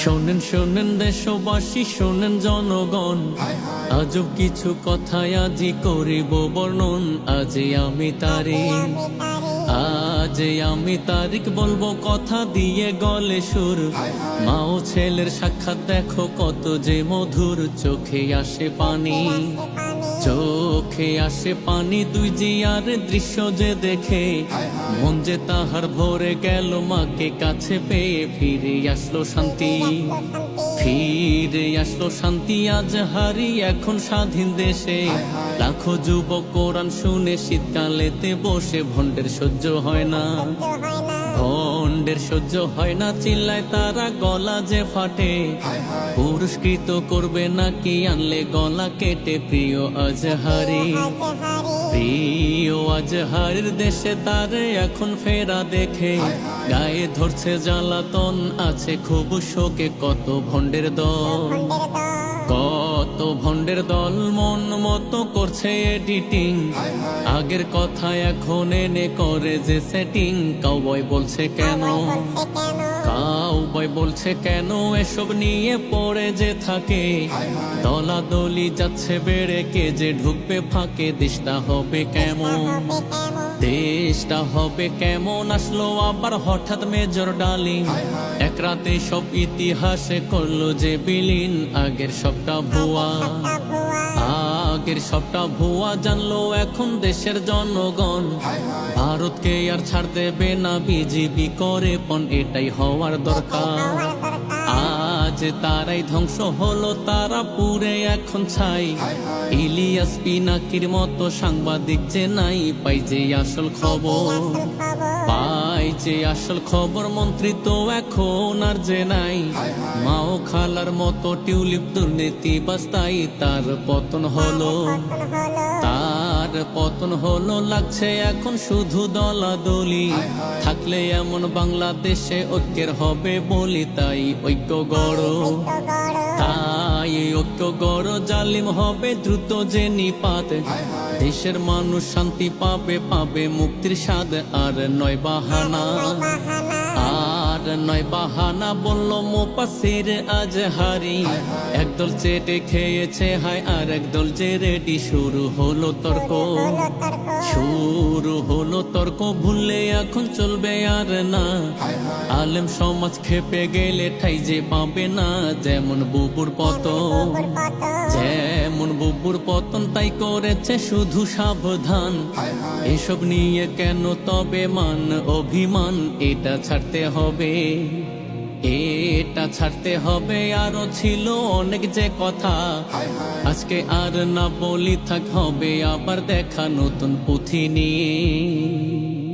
শোনেন শোনেন দেশবাসী শোনেন জনগণ। আজব কিছু কথায় আজি করিব বর্ণন আজি আমি তারি। আজ আমি তারিখ বলব, কথা দিয়ে গলে সুর। মা ও ছেলের সাক্ষাৎ দেখো কত যে মধুর, চোখে আসে পানি। চোখে আসে পানি, দুই জিয়ার দৃশ্য যে দেখে। মন যে তাহার ভরে গেল মাকে কাছে পেয়ে ফিরে আসলো শান্তি। ফিরে আসলো শান্তি আজ হারি এখন স্বাধীন দেশে। লাখো যুবক কোরআন শুনে শীতকালেতে বসে ভণ্ডের সহ্য হয় না। ভণ্ডের সহ্য হয় না চিল্লায় তারা গলা যে ফাটে। পুরস্কৃত করবে নাকি আনলে গলা কেটে প্রিয় আজহারি। প্রিয় আজহারের দেশে তারে এখন ফেরা দেখে। গায়ে ধরছে জ্বালাতন আছে খুব শোকে কত ভণ্ডের দল। কত ভণ্ডের দল মন মতো করছে এডিটিং আগের কথা এখন এনে করে যে সেটিং কাউবয় বলছে কেন? কাউবয় বলছে কেন এসব নিয়ে পড়ে যে থাকে? দলাদলি যাচ্ছে বেড়ে কে যে ঢুকবে ফাঁকে? দিশটা হবে কেমন? দেশটা হবে কেমন? আসলো আবার হঠাৎ মেজর ডালিং এক রাতে সব ইতিহাসে করল যে বিলীন। আগের সবটা ভুয়া। আগের সবটা ভুয়া জানলো এখন দেশের জনগণ। ভারতকে আর ছাড় দেবে না বিজিবি করে পণ, এটাই হওয়ার দরকার। আজ তারাই ধ্বংস হলো, তারা পুরে এখন ছাই। ইলিয়াস পিনাকির মতো সাংবাদিক যে নাই, পাই যে আসল খবর। পাই যে আসল খবর, মন্ত্রী তো এখন আর যে নাই। মাও খালার মতো টিউলিপ দুর্নীতি বাস্তাই তার পতন হলো। তার পতন হলো লাগছে এখন শুধু দলাদলি। থাকলে এমন বাংলাদেশে ঐক্যের হবে বলি তাই ঐক্য গড়। তাই ঐক্য গড়। জালিম হবে দ্রুত যে নিপাত। দেশের মানুষ শান্তি পাবে পাবে মুক্তির স্বাদ আর নয় বাহানা। নয় বাহানা বলল মোপাসির আজ হারি। একদল চেটে খেয়েছে, হায়, আর একদল যে রেডি শুরু হলো তর্ক, শুরু হলো তর্ক। ভুললে এখন চলবে আর না। আলেম সমাজ খেপে গেলে ঠাই যে পাবে না। যেমন বুবুর পত যেমন বুবুর পতন তাই করেছে শুধু সাবধান। এসব নিয়ে কেন তবে মান অভিমান? এটা ছাড়তে হবে, এটা ছাড়তে হবে, আরও ছিল অনেক যে কথা। আজকে আর না বলি থাক, হবে আবার দেখা নতুন পুঁথি নিয়ে।